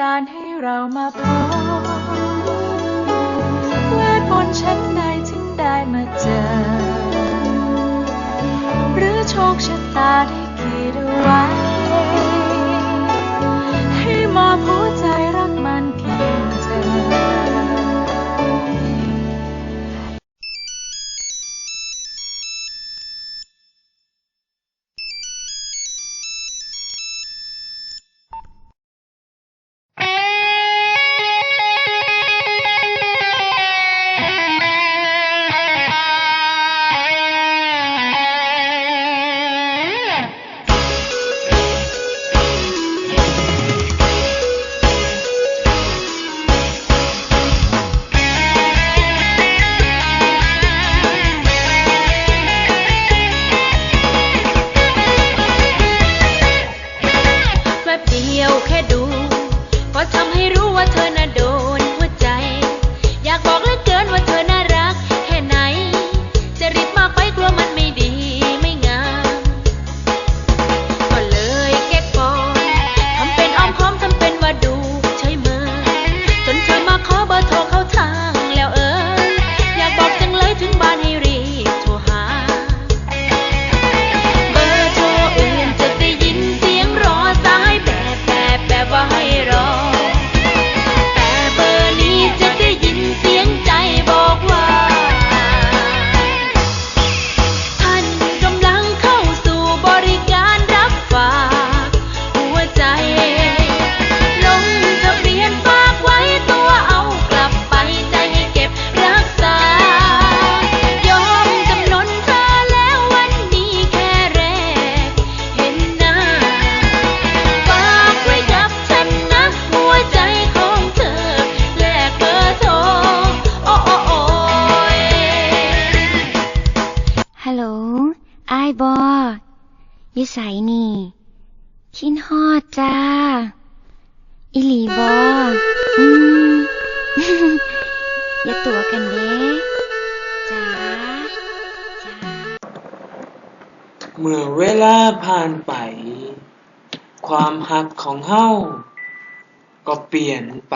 ดาลให้เรามาพบเวทมนต์ชั้นใด ไสนี่ขินหอดจ้า อิลีบออืม อย่าตัวกันเด้จ้าจ้า เมื่อเวลาผ่านไป ความหักของเฮาก็เปลี่ยนไป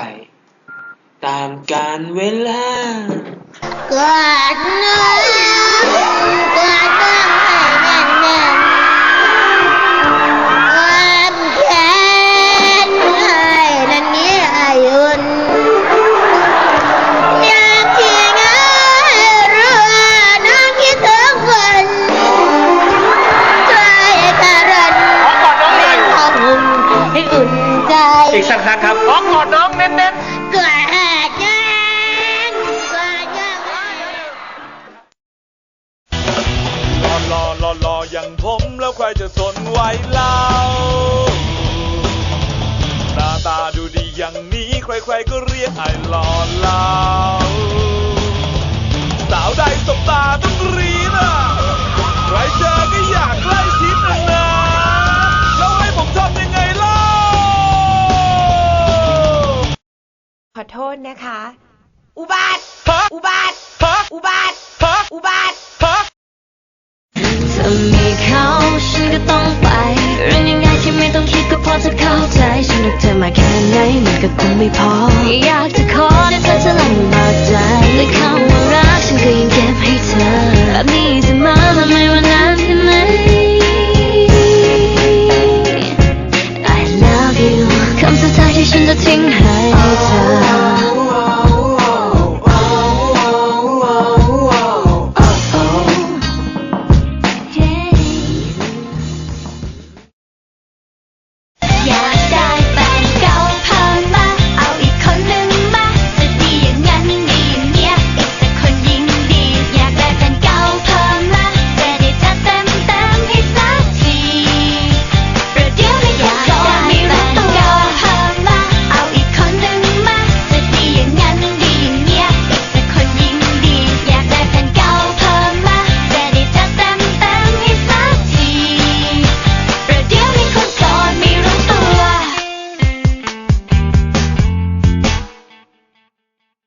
ตามการเวลาก God, no! ไหวเล่าหน้าตาดูดีอย่างนี้ใครๆก็เรียกไอ้หล่อเล่าสาวใดสบตาต้องรีนะใครเจอก็อยากใกล้ชิดนานะแล้วให้ผมทำยังไงเล่าขอโทษนะคะ อุบัติอุบาทอุบาทอุบาท 的动力跑。